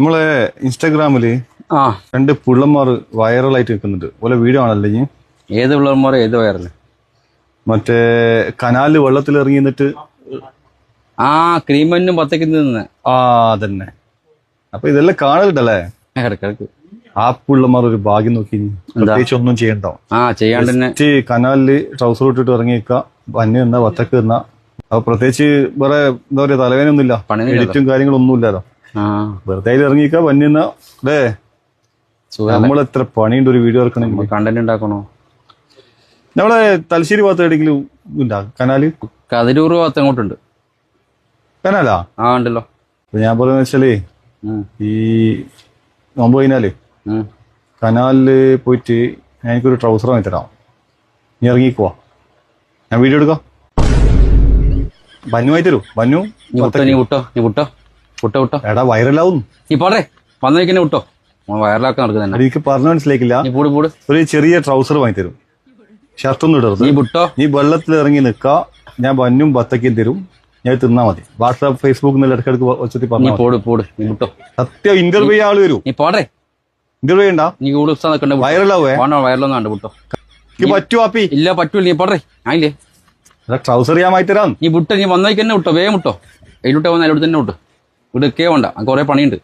നമ്മളെ ഇൻസ്റ്റാഗ്രാമിൽ ആ. രണ്ട് പുള്ളന്മാർ വൈറലായിട്ട് നിൽക്കുന്നുണ്ട്. ഓലെ വീഡിയോ ആണല്ലേ ഇനി. ഏത് പിള്ളന്മാർ ഏത് വൈറൽ മറ്റേ കനാലിൽ വെള്ളത്തിൽ ഇറങ്ങി നിന്നിട്ട് ആ ക്രീമന്നും പത്തയ്ക്ക് നിന്ന്. ആ അതന്നെ. അപ്പൊ ഇതെല്ലാം കാണലുണ്ടല്ലേ? ഇടക്കിടക്ക് ആ പുള്ളന്മാർ ഒരു ഭാഗ്യം നോക്കി. പ്രത്യേകിച്ച് ഒന്നും ചെയ്യണ്ടോ. ആ ചെയ്യാണ്ട് തന്നെ. കനാലിൽ ട്രൗസർ ഇട്ടിട്ട് ഇറങ്ങിക്ക പന്നി നിന്ന വത്തക്ക് നിന്ന. അപ്പൊ പ്രത്യേകിച്ച് വേറെ എന്താ പറയാ തലവേനൊന്നുമില്ല. എഡിറ്റും കാര്യങ്ങളൊന്നും ഇല്ലല്ലോ വെറുതെ ഇറങ്ങിക്ക നിന്ന അല്ലേ നമ്മൾ എത്ര പണിയുണ്ട് ഒരു വീഡിയോ ഇറക്കണമെങ്കിൽ കണ്ടന്റ് ഉണ്ടാക്കണോ? നമ്മളെ തലശ്ശേരി ഭാഗത്ത് എവിടെയെങ്കിലും ഉണ്ടാ കനാല്? കതിരൂർ ഭാഗത്ത് അങ്ങോട്ടുണ്ട് കനാലാ? ആ ഉണ്ടല്ലോ. ഞാൻ പറയുന്നത് വെച്ചാലേ ഈ നോമ്പ് കഴിഞ്ഞാൽ. കനാലിൽ പോയിട്ട് എനിക്കൊരു ട്രൗസർ വാങ്ങി തരാം നീ ഇറങ്ങിക്കുവാ ഞാൻ വീഡിയോ എടുക്കാം. ബന്നു വാങ്ങി തരൂ ബന്നു നീ വിട്ടോ നീ വിട്ടോ നീ വിട്ടോ വിട്ടോ വിട്ടോ. എടാ വൈറലാവും. നീ പോട്ടെ വന്നേക്കിനെ വിട്ടോ. വൈറലാക്കാൻ നടക്കുന്ന എനിക്ക് പറഞ്ഞു മനസ്സിലാക്കില്ല. നീ പൂട് പൂട്. ഒരു ചെറിയ ട്രൗസർ വാങ്ങി തരും ഷർട്ടൊന്നും ഇടരുത്. നീ വിട്ടോ. നീ വെള്ളത്തിൽ ഇറങ്ങി നിക്ക ഞാൻ ബന്നും ബത്തക്കും തരും. ഞാൻ തിന്നാ മതി. വാട്സാപ്പ് ഫേസ്ബുക്ക് ഇടയ്ക്കിടക്ക് ഒച്ചത്തി പറഞ്ഞു പോട് പൂട്. നീ വിട്ടോ. സത്യം ഇന്റർവ്യൂ ചെയ്യാൻ ആൾ വരും. നീ പോടേ. ഇന്റർവ്യൂ ഉണ്ടാ നീ കൂടുതൽ ഉത്സാഹം നിൽക്കണ്ട വൈറലാവേ? വേണോ വൈറലൊന്നും കണ്ടു വിട്ടോ. പറ്റൂ ആപ്പി. ഇല്ല പറ്റൂല നീ പോടേ. ആയില്ലേ ട്രൗസർ ഞാൻ മാറ്റി തരാം നീ വിട്ടോ നീ വന്നേക്ക് തന്നെ വിട്ടോ. വേഗം വിട്ടോ. അതിലോട്ട് വന്ന് അതിലോട്ട് തന്നെ വിട്ടോ. ഇവിടെ ഒക്കെ വേണ്ട. കുറേ പണിയുണ്ട്.